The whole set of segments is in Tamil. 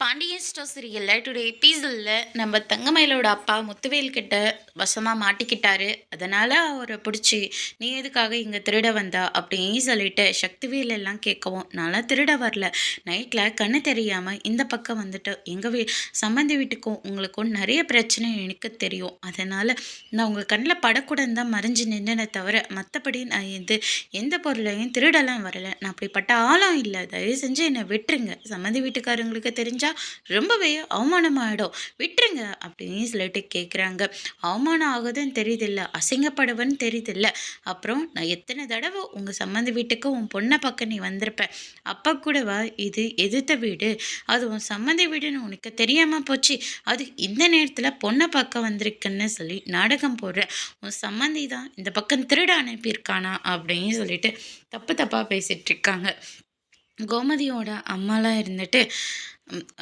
பாண்டியன் ஸ்டோர் சீரியலில் டுடே எபிசோடில் நம்ம தங்கமயிலோட அப்பா முத்துவேல் கிட்ட வசமாக மாட்டிக்கிட்டாரு. அதனால் அவரை பிடிச்சி நீ எதுக்காக இங்கே திருட வந்தா? அப்படின்னு சொல்லிட்டு சக்திவேல் எல்லாம் கேட்கவும் நல்லா திருட வரல. நைட்டில் கண்ணு தெரியாமல் இந்த பக்கம் வந்துட்டு எங்கள் வீ சம்மந்தி வீட்டுக்கும் உங்களுக்கும் நிறைய பிரச்சனை எனக்கு தெரியும். அதனால் நான் உங்கள் கண்ணில் படக்கூடன்னு தான் மறைஞ்சு நின்றுனே தவிர மற்றபடி நான் எந்த எந்த பொருளையும் திருடலாம் வரலை. நான் அப்படிப்பட்ட ஆளும் இல்லை. தயவு செஞ்சு என்னை விட்டுருங்க. சம்மந்தி வீட்டுக்காரங்களுக்கு தெரிஞ்ச ரொம்பவே அவமானமாயிடும். விட்டுருங்க அப்படின்னு சொல்லிட்டு கேட்குறாங்க அவமானம் ஆகுதுன்னு தெரியுதில்ல அசிங்கப்படுவேன்னு தெரியுதில்ல. அப்புறம் நான் எத்தனை தடவை உங்கள் சம்மந்தி வீட்டுக்கு உன் பொண்ணை பக்கம் நீ வந்திருப்பேன் அப்போ கூடவா இது எதிர்த்த வீடு? அது உன் சம்மந்தி வீடுன்னு உனக்கு தெரியாமல் போச்சு. அது இந்த நேரத்தில் பொண்ணை பக்கம் வந்திருக்குன்னு சொல்லி நாடகம் போடுற உன் சம்மந்தி தான் இந்த பக்கம் திருட அனுப்பியிருக்கானா அப்படின்னு சொல்லிட்டு தப்பு தப்பாக பேசிகிட்ருக்காங்க கோமதியோட அம்மாலாம் இருந்துட்டு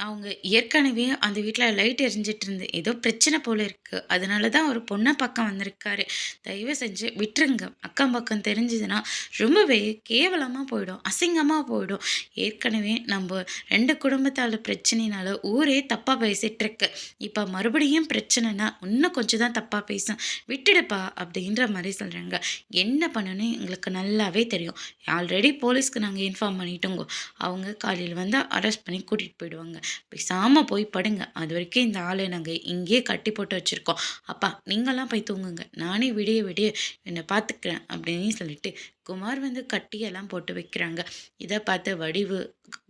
அவங்க ஏற்கனவே அந்த வீட்டில் லைட் எரிஞ்சிட்டு இருந்து ஏதோ பிரச்சனை போல இருக்குது அதனால தான் ஒரு பொண்ணை பக்கம் வந்திருக்காரு. தயவு செஞ்சு விட்டுருங்க. அக்கம் பக்கம் தெரிஞ்சதுன்னா ரொம்பவே கேவலமாக போயிடும். அசிங்கமாக போயிடும். ஏற்கனவே நம்ம ரெண்டு குடும்பத்தால் பிரச்சனைனால ஊரே தப்பாக பேசிகிட்ருக்கு இப்போ மறுபடியும் பிரச்சனைனா இன்னும் கொஞ்சம் தான் தப்பாக பேசும். விட்டுடுப்பா அப்படின்ற மாதிரி சொல்கிறாங்க என்ன பண்ணணும்னு எங்களுக்கு நல்லாவே தெரியும். ஆல்ரெடி போலீஸ்க்கு நாங்கள் இன்ஃபார்ம் பண்ணிட்டோங்க. அவங்க காலையில் வந்து அரெஸ்ட் பண்ணி கூட்டிகிட்டு போயிடுவாங்க. பேசாமல் போய் படுங்க. அது வரைக்கும் இந்த ஆளை நாங்கள் இங்கேயே கட்டி போட்டு வச்சுருக்கோம். அப்பா நீங்களாம் போய் தூங்குங்க. நானே விடிய விடிய என்னை பார்த்துக்கிறேன் அப்படின்னு சொல்லிட்டு குமார் வந்து கட்டியெல்லாம் போட்டு வைக்கிறாங்க. இதை பார்த்து வடிவு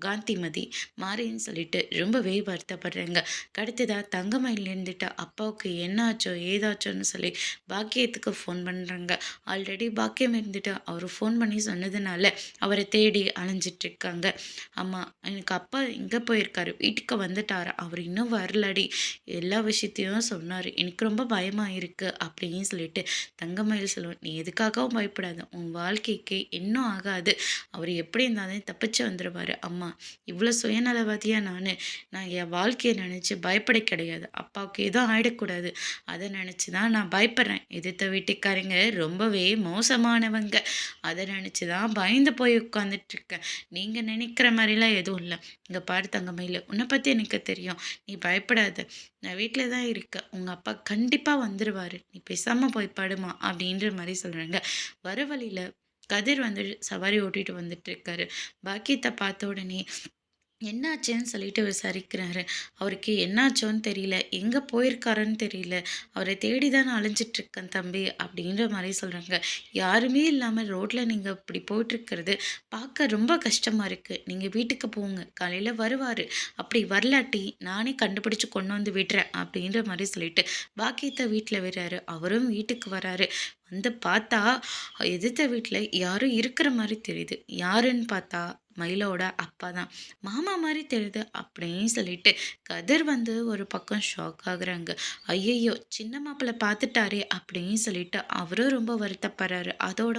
காந்திமதி மாறின்னு சொல்லிட்டு ரொம்பவே வருத்தப்படுறாங்க. அடுத்ததாக தங்கமயில் இருந்துட்டு அப்பாவுக்கு என்னாச்சோ ஏதாச்சோன்னு சொல்லி பாக்கியத்துக்கு ஃபோன் பண்ணுறாங்க ஆல்ரெடி பாக்கியம் இருந்துட்டு அவர் ஃபோன் பண்ணி சொன்னதுனால அவரை தேடி அலைஞ்சிட்டு இருக்காங்க அம்மா எனக்கு அப்பா இங்கே போயிருக்காரு வீட்டுக்கு வந்துட்டாரு அவர் இன்னும் வரலடி. எல்லா விஷயத்தையும் சொன்னார் எனக்கு ரொம்ப பயமாக இருக்குது அப்படின்னு சொல்லிட்டு தங்கமயில் சொல்லுவோம் நீ எதுக்காகவும் பயப்படாத உன் வாழ்க்கைக்கு இன்னும் ஆகாது. அவர் எப்படி இருந்தாலும் தப்பிச்சு வந்துடுவார் அம்மா இவ்வளோ சுயநலவாதியாக நான்? நான் என் வாழ்க்கையை நினச்சி பயப்பட கிடையாது. அப்பாவுக்கு எதுவும் ஆயிடக்கூடாது. அதை நினச்சி தான் நான் பயப்படுறேன். எதிர்த்த வீட்டுக்காரங்க ரொம்பவே மோசமானவங்க. அதை நினச்சி தான் பயந்து போய் உட்காந்துட்ருக்கேன் நீங்கள் நினைக்கிற மாதிரிலாம் எதுவும் இல்லை. இங்கே பாரு தங்கமையில் உன்னை பற்றி எனக்கு தெரியும். நீ பயப்படாத. நான் வீட்டில் தான் இருக்கேன். உங்கள் அப்பா கண்டிப்பாக வந்துடுவார் நீ பேசாமல் போய் படுமா? அப்படின்ற மாதிரி சொல்கிறாங்க வர வழியில் கதிர் வந்து சவாரி ஓட்டிட்டு வந்துட்டு இருக்காரு பாக்கியத்தை பார்த்த உடனே என்னாச்சுன்னு சொல்லிட்டு விசாரிக்கிறாரு. அவருக்கு என்னாச்சோன்னு தெரியல. எங்கே போயிருக்காருன்னு தெரியல. அவரை தேடி தான் அழிஞ்சிட்ருக்கேன் தம்பி அப்படின்ற மாதிரி சொல்கிறாங்க யாருமே இல்லாமல் ரோட்டில் நீங்கள் இப்படி போயிட்டுருக்கிறது பார்க்க ரொம்ப கஷ்டமாக இருக்குது நீங்கள் வீட்டுக்கு போங்க. காலையில் வருவார். அப்படி வரலாட்டி நானே கண்டுபிடிச்சி கொண்டு வந்து விடுறேன் அப்படின்ற மாதிரி சொல்லிட்டு பாக்கியத்தை வீட்டில் விடுறாரு. அவரும் வீட்டுக்கு வராரு. வந்து பார்த்தா எதிர்த்த வீட்டில் யாரும் இருக்கிற மாதிரி தெரியுது. யாருன்னு பார்த்தா மயிலோட அப்பா தான். மாமா மாதிரி தெரியுது அப்படின்னு சொல்லிட்டு கதிர் வந்து ஒரு பக்கம் ஷாக் ஆகுறாங்க. ஐயையோ சின்ன மாப்பிள்ளை பார்த்துட்டாரே அப்படின்னு சொல்லிட்டு அவரும் ரொம்ப வருத்தப்படுறாரு. அதோட